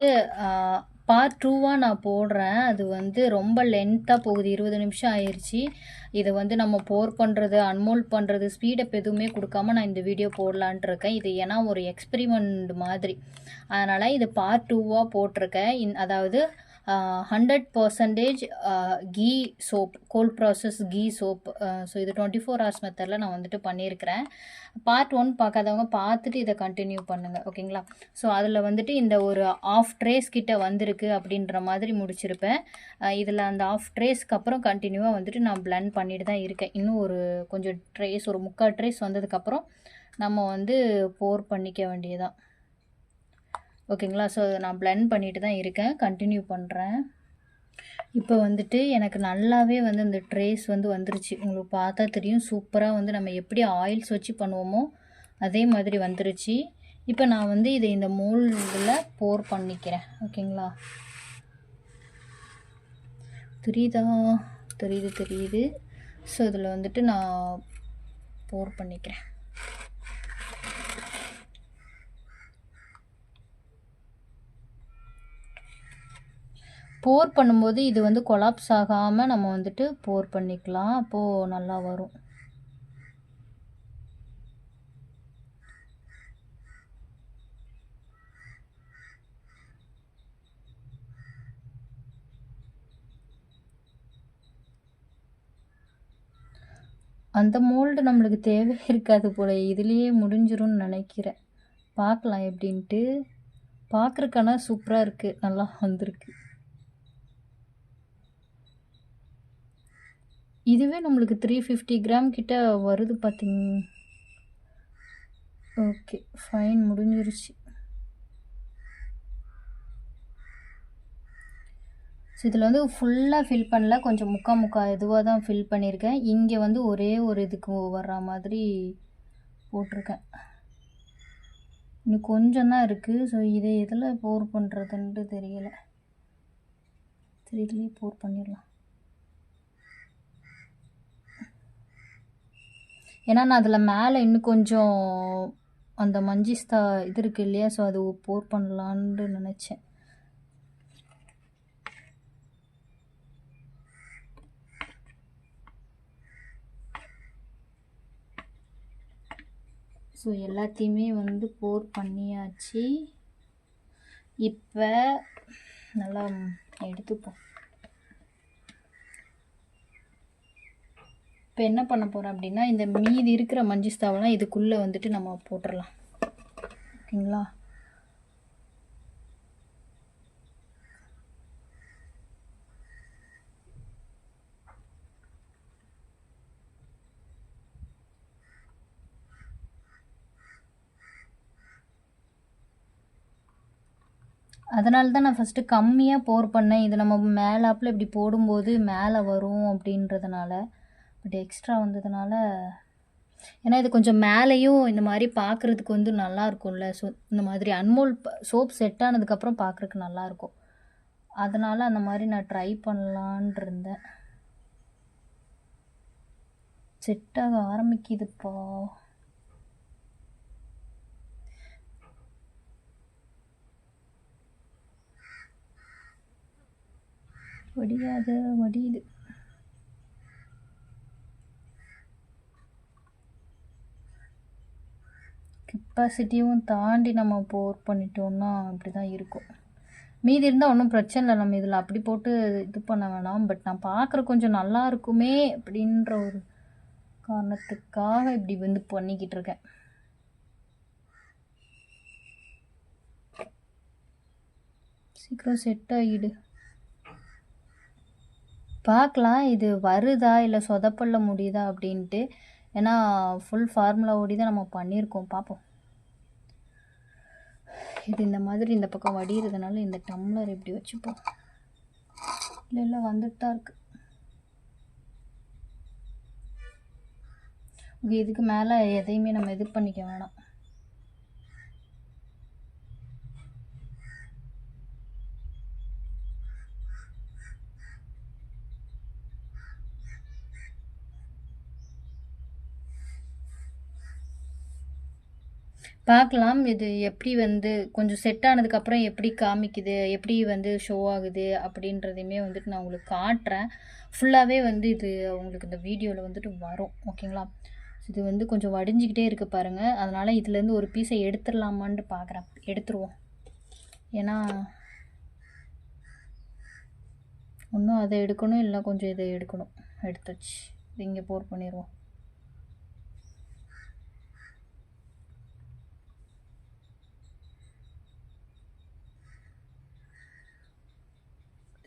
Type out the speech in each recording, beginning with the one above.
Part டூவாக நான் போடுறேன். அது வந்து ரொம்ப லென்த்தாக போகுது. இருபது நிமிஷம் ஆயிடுச்சு இதை வந்து நம்ம போர் பண்ணுறது அன்மோல்ட் பண்ணுறது ஸ்பீடப் எதுவுமே கொடுக்காம நான் இந்த வீடியோ போடலான்ட்டு இருக்கேன். இது ஏன்னா ஒரு எக்ஸ்பெரிமெண்ட் மாதிரி. அதனால் இது பார்ட் டூவாக போட்டிருக்கேன். இன் அதாவது hundred percentage ghee soap cold process ghee soap so இது டுவெண்ட்டி ஃபோர் ஹவர்ஸ் மெத்தடில் நான் வந்துட்டு பண்ணியிருக்கிறேன். பார்ட் ஒன் பார்க்காதவங்க பார்த்துட்டு இதை கண்டினியூ பண்ணுங்கள் ஓகேங்களா ஸோ அதில் வந்துட்டு இந்த ஒரு ஆஃப் ட்ரேஸ் கிட்ட வந்திருக்கு அப்படின்ற மாதிரி முடிச்சிருப்பேன். இதில் அந்த ஆஃப் ட்ரேஸ்க்கு அப்புறம் கண்டினியூவாக வந்துட்டு நான் பிளண்ட் பண்ணிட்டு தான் இருக்கேன். இன்னும் ஒரு கொஞ்சம் ட்ரேஸ் ஒரு முக்கால் ட்ரேஸ் வந்ததுக்கப்புறம் நம்ம வந்து போர் பண்ணிக்க வேண்டியதான் ஓகேங்களா? ஸோ நான் பிளெண்ட் பண்ணிட்டு தான் இருக்கேன். கண்டினியூ பண்ணுறேன் இப்போ வந்துட்டு எனக்கு நல்லாவே வந்து இந்த ட்ரேஸ் வந்து வந்துருச்சு. உங்களுக்கு பார்த்தா தெரியும். சூப்பராக வந்து நம்ம எப்படி ஆயில்ஸ் வச்சு பண்ணுவோமோ அதே மாதிரி வந்துருச்சு. இப்போ நான் வந்து இதை இந்த மோல்டில் போர் பண்ணிக்கிறேன். ஓகேங்களா? தெரியுதா? தெரியுது தெரியுது. ஸோ இதில் வந்துட்டு நான் போர் பண்ணிக்கிறேன். போர் பண்ணும்போது இது வந்து கொலாப்ஸ் ஆகாமல் நம்ம வந்துட்டு போர் பண்ணிக்கலாம். அப்போது நல்லா வரும். அந்த மோல்டு நம்மளுக்கு தேவை இருக்காது போல. இதுலேயே முடிஞ்சிரும்னு நினைக்கிறேன். பார்க்கலாம் எப்படின்ட்டு. பார்க்குறக்கான சூப்பராக இருக்குது நல்லா வந்திருக்கு. இதுவே நம்மளுக்கு த்ரீ ஃபிஃப்டி கிராம் கிட்ட வருது பார்த்தீங்க ஓகே ஃபைன் முடிஞ்சிருச்சு. ஸோ இதில் வந்து ஃபுல்லாக ஃபில் பண்ணல கொஞ்சம் முக்கா முக்கா இதுவாக தான் ஃபில் பண்ணியிருக்கேன் இங்கே வந்து ஒரே ஒரு இதுக்கு வர்ற மாதிரி போட்டிருக்கேன். இன்னும் கொஞ்சம் தான் இருக்குது ஸோ இதை எதில் போர் பண்ணுறதுன்ட்டு தெரியலை. த்ரீ இதுலேயே போர் பண்ணிடலாம். ஏன்னா நான் அதில் மேலே இன்னும் கொஞ்சம் அந்த மஞ்சிஸ்தா இது இருக்குது இல்லையா ஸோ அது போர் பண்ணலான்னு நினச்சேன். ஸோ எல்லாத்தையுமே வந்து போர் பண்ணியாச்சு. இப்போ நல்லா எடுத்துப்போம். இப்போ என்ன பண்ண போகிறோம் அப்படின்னா இந்த மீதி இருக்கிற மஞ்சிஸ்தாவெல்லாம் இதுக்குள்ளே வந்துட்டு நம்ம போட்டுடலாம் ஓகேங்களா? அதனால தான் நான் ஃபஸ்ட்டு கம்மியாக போர் பண்ணேன். இது நம்ம மேலாப்பில் இப்படி போடும்போது மேலே வரும் அப்படின்றதுனால. பட் எக்ஸ்ட்ரா வந்ததுனால ஏன்னா இது கொஞ்சம் மேலேயும் இந்த மாதிரி பார்க்குறதுக்கு வந்து நல்லா இருக்கும்ல ஸோ இந்த மாதிரி அன்மோல் சோப் செட் ஆனதுக்கப்புறம் பார்க்குறதுக்கு நல்லாயிருக்கும் அதனால் அந்த மாதிரி நான் ட்ரை பண்ணலான் இருந்தேன் செட் ஆக ஆரம்பிக்குதுப்பா. வடியாத வடியுது. கெப்பாசிட்டியும் தாண்டி நம்ம போர் பண்ணிட்டோம்னா அப்படி தான் இருக்கும். மீதி இருந்தால் ஒன்றும் பிரச்சனை இல்லை. நம்ம இதில் அப்படி போட்டு இது பண்ண வேணாம். பட் நான் பார்க்குற கொஞ்சம் நல்லா இருக்குமே அப்படின்ற ஒரு காரணத்துக்காக இப்படி வந்து பண்ணிக்கிட்டு இருக்கேன். சீக்கிரம் செட் ஆகிடு பார்க்கலாம். இது வருதா இல்லை சொதப்பல்ல முடியுதா அப்படின்ட்டு. ஏன்னா ஃபுல் ஃபார்முலா ஓடி தான் நம்ம பண்ணியிருக்கோம். பார்ப்போம். இது இந்த மாதிரி இந்த பக்கம் வடிகிறதுனால இந்த டம்ளர் இப்படி வச்சுப்போம். இல்லை இல்லை வந்துட்டு தான் இருக்குது இதுக்கு மேலே எதையுமே நம்ம இது பண்ணிக்க வேணாம். பார்க்கலாம். இது எப்படி வந்து கொஞ்சம் செட் ஆனதுக்கப்புறம் எப்படி காமிக்குது எப்படி வந்து ஷோ ஆகுது அப்படின்றதையுமே வந்துட்டு நான் உங்களுக்கு காட்டுறேன். ஃபுல்லாகவே வந்து இது உங்களுக்கு இந்த வீடியோவில் வந்துட்டு வரும். ஓகேங்களா இது வந்து கொஞ்சம் வடிஞ்சிக்கிட்டே இருக்குது பாருங்கள் அதனால் இதுலேருந்து ஒரு பீஸை எடுத்துடலாமான்னு பார்க்குறேன். எடுத்துருவோம். ஏன்னா இன்னும் அதை எடுக்கணும் இல்லை கொஞ்சம் இதை எடுக்கணும். எடுத்துச்சு. இது இங்கே போர் பண்ணிடுவோம்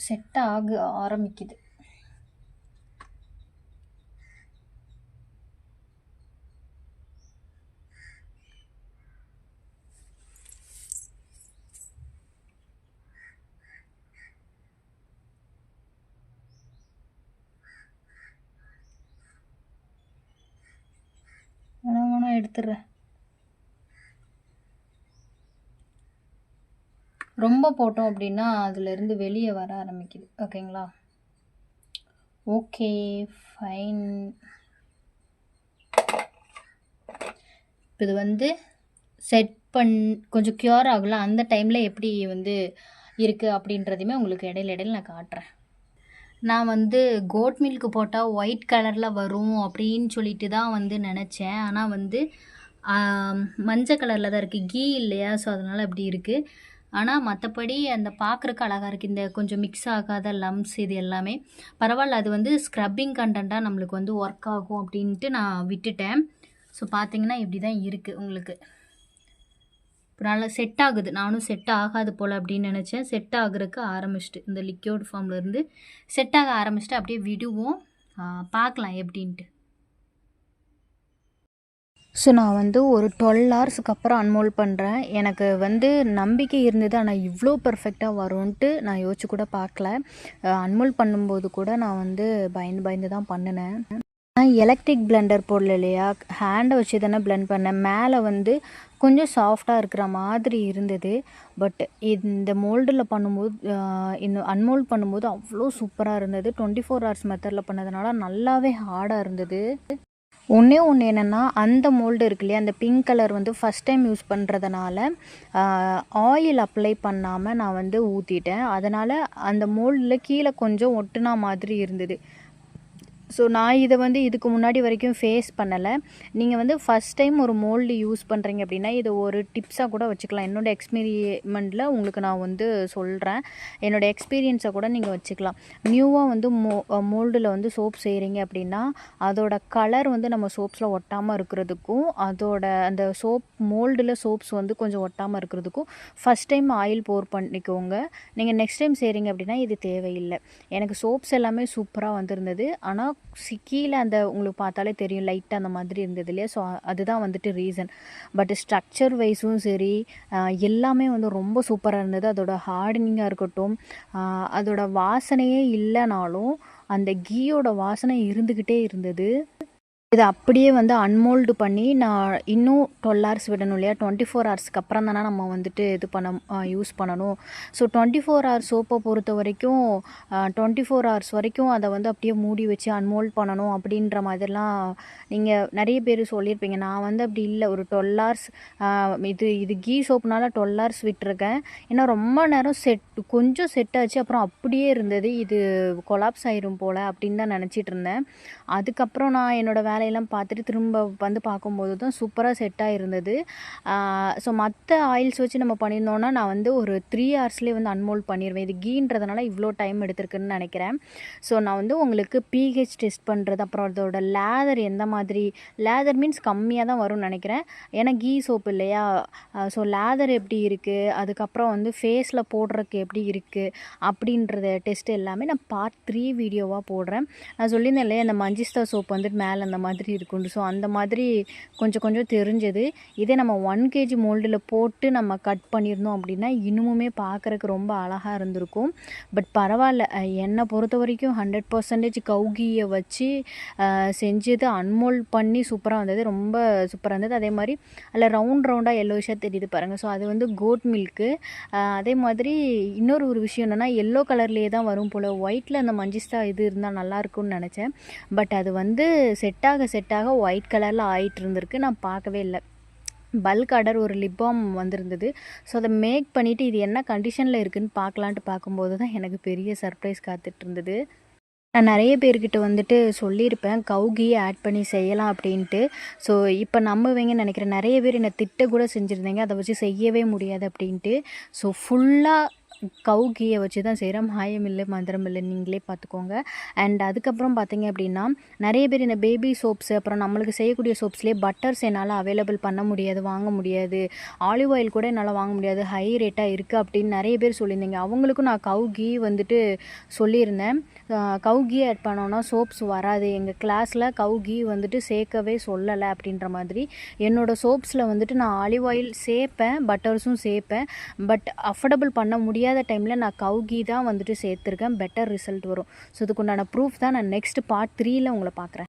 செட் ஆக ஆரம்பிக்குது. வேணா வேணா எடுத்துடுறேன். ரொம்ப போட்டோம் அப்படின்னா அதுலேருந்து வெளியே வர ஆரம்பிக்குது. ஓகேங்களா? Okay fine. இது வந்து செட் பண் கொஞ்சம் க்யூர் ஆகல. அந்த டைமில் எப்படி வந்து இருக்குது அப்படின்றதையுமே உங்களுக்கு இடையில இடையில நான் காட்டுறேன். நான் வந்து கோட் மில்க் போட்டால் ஒயிட் கலரில் வரும் அப்படின்னு சொல்லிட்டு தான் வந்து நினச்சேன். ஆனால் வந்து மஞ்சள் கலரில் தான் இருக்குது கீ இல்லையா? ஸோ அதனால் அப்படி இருக்குது ஆனால் மற்றபடி அந்த பார்க்குறக்கு அழகாக இருக்குது இந்த கொஞ்சம் மிக்ஸ் ஆகாத லம்ஸ் இது எல்லாமே. பரவாயில்ல அது வந்து ஸ்க்ரப்பிங் கண்டென்ட்டாக நம்மளுக்கு வந்து ஒர்க் ஆகும் அப்படின்ட்டு நான் விட்டுட்டேன். ஸோ பார்த்தீங்கன்னா இப்படி தான் இருக்குது உங்களுக்கு. இப்போ நல்லா செட் ஆகுது. நானும் செட் ஆகாது போல் அப்படின்னு நினச்சேன். செட் ஆகுறதுக்கு ஆரம்பிச்சிட்டு இந்த லிக்யூட் ஃபார்ம்லேருந்து செட் ஆக ஆரம்பிச்சிட்டு அப்படியே விடுவோம். பார்க்கலாம் எப்படின்ட்டு. ஸோ நான் வந்து ஒரு டுவெல் ஹவர்ஸுக்கு அப்புறம் அன்மோல் பண்ணுறேன் எனக்கு வந்து நம்பிக்கை இருந்தது ஆனால் இவ்வளோ பர்ஃபெக்டாக வரும்ன்ட்டு நான் யோசிச்சு கூட பார்க்கல. அன்மோல் பண்ணும்போது கூட நான் வந்து பயந்து பயந்து தான் பண்ணினேன். நான் எலக்ட்ரிக் பிளெண்டர் போடல இல்லையா? ஹேண்டை வச்சு தானே பிளெண்ட் பண்ணேன். மேலே வந்து கொஞ்சம் சாஃப்டாக இருக்கிற மாதிரி இருந்தது. பட் இந்த மோல்டில் பண்ணும்போது இந்த அன்மோல்ட் பண்ணும்போது அவ்வளோ சூப்பராக இருந்தது. டுவெண்ட்டி ஃபோர் ஹவர்ஸ் மெத்தடில் பண்ணதுனால நல்லாவே ஹார்டாக இருந்தது. ஒன்றே ஒன்று என்னென்னா அந்த மோல்டு இருக்கு இல்லையா அந்த பிங்க் கலர் வந்து ஃபஸ்ட் டைம் யூஸ் பண்ணுறதுனால ஆயில் அப்ளை பண்ணாமல் நான் வந்து ஊற்றிட்டேன் அதனால் அந்த மோல்டில் கீழே கொஞ்சம் ஒட்டுனா மாதிரி இருந்தது. ஸோ நான் இதை வந்து இதுக்கு முன்னாடி வரைக்கும் ஃபேஸ் பண்ணலை. நீங்கள் வந்து ஃபஸ்ட் டைம் ஒரு மோல்டு யூஸ் பண்ணுறீங்க அப்படின்னா இதை ஒரு டிப்ஸாக கூட வச்சுக்கலாம். என்னோட எக்ஸ்பீரியமெண்ட்டில் உங்களுக்கு நான் வந்து சொல்கிறேன் என்னோட எக்ஸ்பீரியன்ஸை கூட நீங்கள் வச்சுக்கலாம். நியூவாக வந்து மோ மோல்டில் வந்து சோப் செய்கிறீங்க அப்படின்னா அதோட கலர் வந்து நம்ம சோப்ஸில் ஒட்டாமல் இருக்கிறதுக்கும் அதோட அந்த சோப் மோல்டில் சோப்ஸ் வந்து கொஞ்சம் ஒட்டாமல் இருக்கிறதுக்கும் ஃபஸ்ட் டைம் ஆயில் போர் பண்ணிக்கோங்க. நீங்கள் நெக்ஸ்ட் டைம் செய்கிறீங்க அப்படின்னா இது தேவையில்லை. எனக்கு சோப்ஸ் எல்லாமே சூப்பராக வந்திருந்தது. ஆனால் கீழே அந்த உங்களுக்கு பார்த்தாலே தெரியும் லைட்டாக அந்த மாதிரி இருந்தது இல்லையா? ஸோ அதுதான் வந்துட்டு ரீசன் பட் ஸ்ட்ரக்சர் வைஸும் சரி எல்லாமே வந்து ரொம்ப சூப்பராக இருந்தது. அதோட ஹார்டனிங்காக இருக்கட்டும் அதோட வாசனையே இல்லைனாலும் அந்த கீயோட வாசனை இருந்துக்கிட்டே இருந்தது. இதை அப்படியே வந்து அன்மோல்டு பண்ணி நான் இன்னும் டுவெல் ஹவர்ஸ் விடணும் இல்லையா? டுவெண்ட்டி ஃபோர் ஹவர்ஸ்க்கு அப்புறம் தானே நம்ம வந்துட்டு இது பண்ண யூஸ் பண்ணணும். ஸோ டுவெண்ட்டி ஃபோர் ஹவர்ஸ் சோப்பை பொறுத்த வரைக்கும் டுவெண்ட்டி ஃபோர் ஹவர்ஸ் வரைக்கும் அதை வந்து அப்படியே மூடி வச்சு அன்மோல்ட் பண்ணணும் அப்படின்ற மாதிரிலாம் நீங்கள் நிறைய பேர் சொல்லியிருப்பீங்க. நான் வந்து அப்படி இல்லை. ஒரு டுவெல் ஹவர்ஸ் இது இது கீ சோப்புனால டுவெல் ஹவர்ஸ் விட்டுருக்கேன். ஏன்னா ரொம்ப நேரம் செட் கொஞ்சம் செட் ஆச்சு. அப்புறம் அப்படியே இருந்தது. இது கொலாப்ஸ் ஆயிரும் போல் அப்படின்னு தான் நினச்சிட்டு இருந்தேன். அதுக்கப்புறம் நான் என்னோடய வேலையெல்லாம் பார்த்துட்டு திரும்ப வந்து பார்க்கும்போது தான் சூப்பராக செட்டாக இருந்தது ஸோ மற்ற ஆயில்ஸ் வச்சு நம்ம பண்ணியிருந்தோன்னா நான் வந்து ஒரு த்ரீ ஹவர்ஸ்லேயே வந்து அன்மோல்ட் பண்ணிடுவேன் இது கீன்றதுனால இவ்வளோ டைம் எடுத்திருக்குன்னு நினைக்கிறேன். ஸோ நான் வந்து உங்களுக்கு பிஹெச் டெஸ்ட் பண்ணுறது அப்புறம் அதோட லேதர் எந்த மாதிரி லேதர் மீன்ஸ் கம்மியாக தான் வரும்னு நினைக்கிறேன். ஏன்னா கீ சோப்பு இல்லையா? ஸோ லேதர் எப்படி இருக்குது அதுக்கப்புறம் வந்து ஃபேஸில் போடுறதுக்கு எப்படி இருக்குது அப்படின்றத டெஸ்ட் எல்லாமே நான் பார்ட் த்ரீ வீடியோவாக போடுறேன். நான் சொல்லியிருந்தேன் இல்லையா அந்த மஞ்சிஸ்தா சோப் வந்துட்டு மேலே அந்த மாதிரி இருக்குண்டு. ஸோ அந்த மாதிரி கொஞ்சம் கொஞ்சம் தெரிஞ்சது. இதே நம்ம ஒன் கேஜி மோல்டில் போட்டு நம்ம கட் பண்ணியிருந்தோம் அப்படின்னா இன்னுமுமே பார்க்குறக்கு ரொம்ப அழகாக இருந்திருக்கும். பட் பரவாயில்ல என்னை பொறுத்த வரைக்கும் ஹண்ட்ரட் பர்சன்டேஜ் கவுகியை வச்சு செஞ்சது அன்மோல்ட் பண்ணி சூப்பராக வந்தது. ரொம்ப சூப்பராக இருந்தது. அதே மாதிரி அதில் ரவுண்ட் ரவுண்டாக எல்லோஷாக தெரியுது பாருங்கள் ஸோ அது வந்து கோட் மில்க்கு அதே மாதிரி இன்னொரு ஒரு விஷயம் என்னென்னா எல்லோ கலர்லேயே தான் வரும் போல். ஒயிட்டில் அந்த மஞ்சிஸ்தா இது இருந்தால் நல்லா இருக்கும்னு நினச்சேன். பட் அது வந்து செட் ஆக செட்டாக ஒயிட் கலரில் ஆயிட்டு இருந்திருக்கு. நான் பார்க்கவே இல்லை. பல்க் ஆர்டர் ஒரு லிப் பாம் வந்திருந்தது. ஸோ அதை மேக் பண்ணிவிட்டு இது என்ன கண்டிஷனில் இருக்குதுன்னு பார்க்கலான்ட்டு பார்க்கும்போது தான் எனக்கு பெரிய சர்ப்ரைஸ் காத்துட்டு இருந்தது. நான் நிறைய பேர்கிட்ட வந்துட்டு சொல்லியிருப்பேன் கவுகியை ஆட் பண்ணி செய்யலாம் அப்படின்ட்டு. ஸோ இப்போ நம்புவீங்கன்னு நினைக்கிறேன். நிறைய பேர் என்னை திட்ட கூட செஞ்சுருந்தீங்க. அதை வச்சு செய்யவே முடியாது அப்படின்ட்டு. ஸோ ஃபுல்லாக கவு கீயை வச்சு தான் செய்கிறோம் மாயம் இல்லை மந்திரம் இல்லை நீங்களே பார்த்துக்கோங்க. அண்ட் அதுக்கப்புறம் பார்த்தீங்க அப்படின்னா நிறைய பேர் இந்த பேபி சோப்ஸ் அப்புறம் நம்மளுக்கு செய்யக்கூடிய சோப்ஸ்லேயே பட்டர்ஸ் என்னால் அவைலபிள் பண்ண முடியாது வாங்க முடியாது. ஆலிவ் ஆயில் கூட என்னால் வாங்க முடியாது. ஹை ரேட்டாக இருக்குது அப்படின்னு நிறைய பேர் சொல்லியிருந்தீங்க. அவங்களுக்கும் நான் கவு கீ வந்துட்டு சொல்லியிருந்தேன். கவு கீ ஆட் பண்ணோன்னா சோப்ஸ் வராது. எங்கள் கிளாஸில் கவு கீ வந்துட்டு சேர்க்கவே சொல்லலை அப்படின்ற மாதிரி. என்னோடய சோப்ஸில் வந்துட்டு நான் ஆலிவ் ஆயில் சேர்ப்பேன் பட்டர்ஸும் சேர்ப்பேன். பட் அஃபோர்டபுள் பண்ண முடியாது டைமில் நான் கவுகி தான் வந்துட்டு சேர்த்துருக்கேன். பெட்டர் ரிசல்ட் வரும். ஸோ இதுக்குண்டான ப்ரூஃப் தான் நான் நெக்ஸ்ட் பார்ட் த்ரீயில் உங்களை பார்க்குறேன்.